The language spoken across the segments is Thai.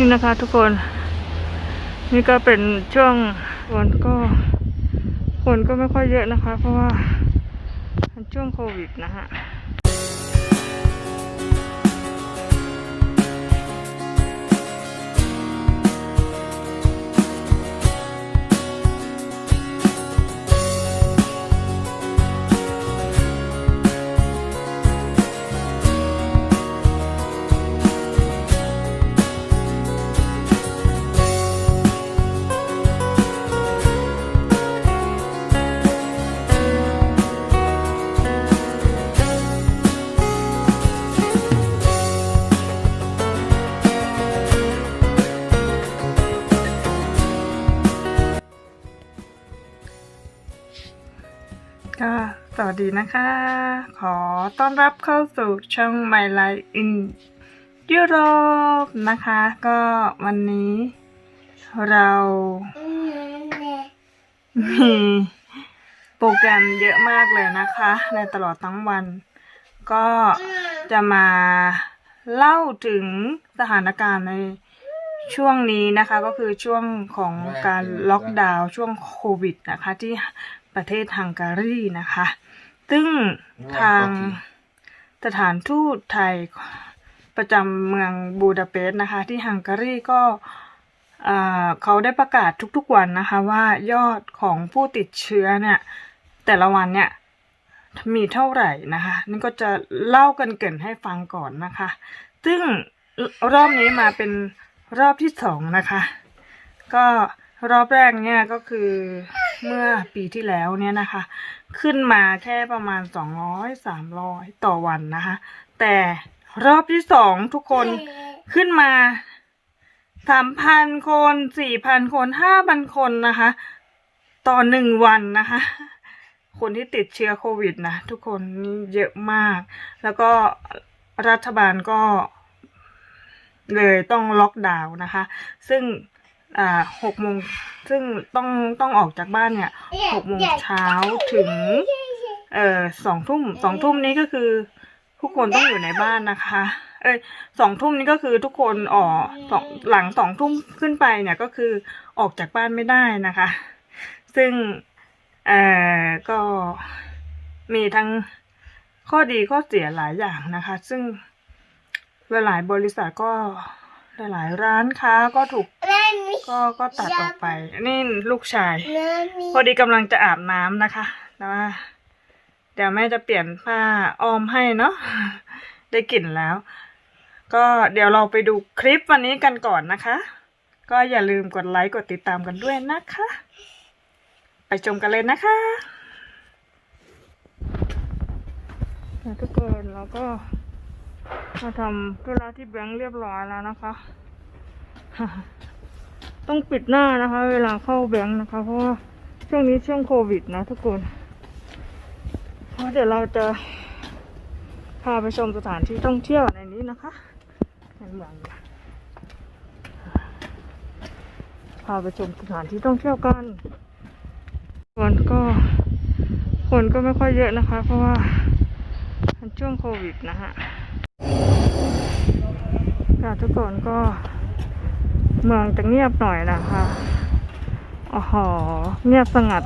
นี่นะคะทุกคน นี่ก็เป็นช่วงฝนก็ฝนก็ไม่ค่อยเยอะนะคะ เพราะว่าช่วงโควิดนะฮะ ก็สวัสดีนะคะ ขอต้อนรับเข้าสู่ช่อง My Life in Europe นะคะ ก็วันนี้เรามีโปรแกรมเยอะมากเลยนะคะ ในตลอดทั้งวัน ก็จะมาเล่าถึงสถานการณ์ในช่วงนี้นะคะก็คือช่วงของการล็อกดาวน์ช่วงโควิดนะคะ ที่ ประเทศฮังการีนะคะ ซึ่งทางสถานทูตไทยประจำเมืองบูดาเปสต์นะคะ ที่ฮังการีก็เอ่อเขาได้ประกาศทุกๆวันนะคะ ว่ายอดของผู้ติดเชื้อเนี่ย แต่ละวันเนี่ยมีเท่าไหร่นะคะนี่ก็จะเล่ากันเกรินให้ฟังก่อนนะคะ ซึ่งรอบนี้มาเป็นรอบที่สองนะคะ ก็รอบแรกเนี่ยก็คือ เมื่อปีที่แล้วเนี่ยนะคะ ขึ้นมาแค่ประมาณสองร้อยสามร้อยต่อวันนะคะ แต่รอบที่สองทุกคนขึ้นมาสามพันคนสี่พันคนห้าพันคนนะคะ ต่อหนึ่งวันนะคะ คนที่ติดเชื้อโควิดนะทุกคนนี่เยอะมาก แล้วก็รัฐบาลก็เลยต้องล็อกดาวน์นะคะ ซึ่ง อ่าหกโมงซึ่งต้องต้องออกจากบ้านเนี่ยหกโมงเช้าถึง เอ่อสองทุ่มสองทุ่มนี้ก็คือ ทุกคนต้องอยู่ในบ้านนะคะ เอ้ยสองทุ่มนี้ก็คือทุกคนออกสองหลังสองทุ่มขึ้นไปเนี่ยก็คือออกจากบ้านไม่ได้นะคะ ซึ่งเอ่อก็มีทั้งข้อดีข้อเสียหลายอย่างนะคะ ซึ่งหลายๆบริษัทก็หลายๆร้านค้าก็ถูก ก็ก็ตัดออกไป นี่ลูกชาย พอดีกำลังจะอาบน้ำนะคะแต่ว่าเดี๋ยวแม่จะเปลี่ยนผ้าอ้อมให้เนาะได้กลิ่นแล้ว ก็เดี๋ยวเราไปดูคลิปวันนี้กันก่อนนะคะ ก็อย่าลืมกดไลค์กดติดตามกันด้วยนะคะ ไปชมกันเลยนะคะทุกคนเราก็มาทำธุระที่แบงค์เรียบร้อยแล้วนะคะ ต้องปิดหน้านะคะ เวลาเข้าแบงค์นะคะ เพราะว่าช่วงนี้ช่วงโควิดนะทุกคนเพราะเดี๋ยวเราจะพาไปชมสถานที่ท่องเที่ยวในนี้นะคะในเมืองพาไปชมสถานที่ท่องเที่ยวกันคนก็คนก็ไม่ค่อยเยอะนะคะ เพราะว่าช่วงโควิดนะฮะค่ะทุกคนก็ เมืองจะเงียบหน่อยนะคะอ๋อหเงียบสงัด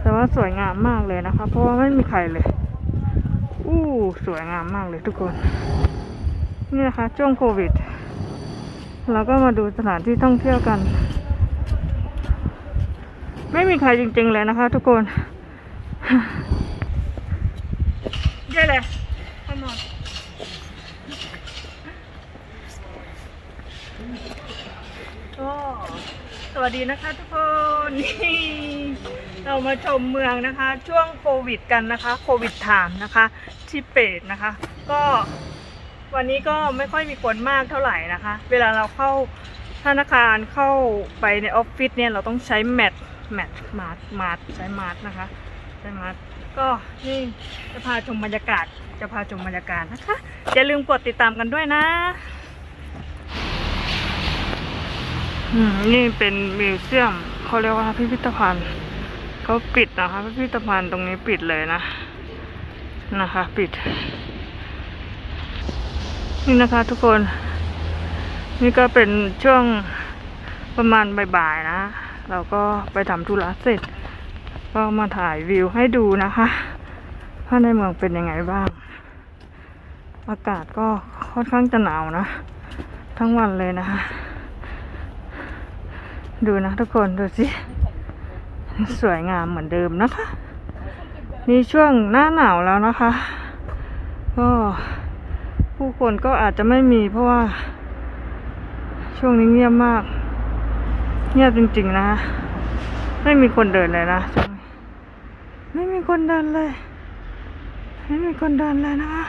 แต่ว่าสวยงามมากเลยนะคะ เพราะว่าไม่มีใครเลย อู้ สวยงามมากเลยทุกคน นี่นะคะ ช่วงโควิด เราก็มาดูสถานที่ท่องเที่ยวกัน ไม่มีใครจริง ๆ เลยนะคะ ทุกคนเย้เลย come on ก็สวัสดีนะคะทุกคนนี่เรามาชมเมืองนะคะ ช่วงโควิดกันนะคะโควิดถามนะคะที่เปตนะคะ ก็วันนี้ก็ไม่ค่อยมีคนมากเท่าไหร่นะคะ เวลาเราเข้าธนาคารเข้าไปในออฟฟิศเนี่ยเราต้องใช้แมทแมทมาร์ทมาร์ทใช้มาร์ทนะคะใช้มาร์ทก็นี่จะพาชมบรรยากาศจะพาชมบรรยากาศนะคะอย่าลืมกดติดตามกันด้วยนะ อืม นี่เป็นมิวเซียมเขาเรียกว่าพิพิธภัณฑ์เขาปิดนะคะพิพิธภัณฑ์ตรงนี้ปิดเลยนะ นะคะ ปิด นี่นะคะทุกคน นี่ก็เป็นช่วงประมาณบ่ายๆนะ เราก็ไปทำธุระเสร็จ ก็มาถ่ายวิวให้ดูนะคะว่าในเมืองเป็นยังไงบ้าง อากาศก็ค่อนข้างจะหนาวนะ ทั้งวันเลยนะคะ ดูนะทุกคนดูสิสวยงามเหมือนเดิมนะคะ นี่ช่วงหน้าหนาวแล้วนะคะ ก็ผู้คนก็อาจจะไม่มีเพราะว่า ช่วงนี้เงียบมาก เงียบจริงๆนะ ไม่มีคนเดินเลยนะไม่มีคนเดินเลย ไม่มีคนเดินเลยนะคะ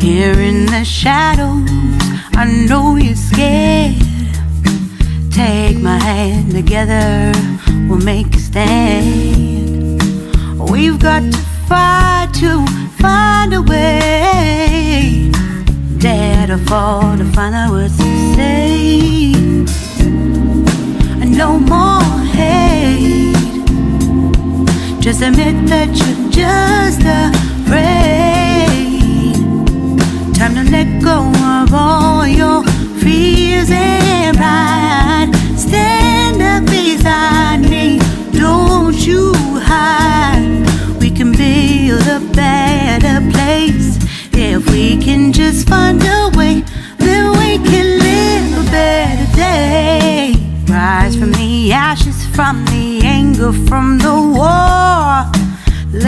Here in the shadows, I know you're scared. Take my hand together, we'll make a stand. We've got to fight to find a way. Dare to fall to find out what to say. No more hate. Just admit that you're just afraid. Time to let go of all your fears and pride. Stand up beside me, don't you hide. We can build a better place if we can just find a way. Then we can live a better day. Rise from the ashes, from the anger, from the.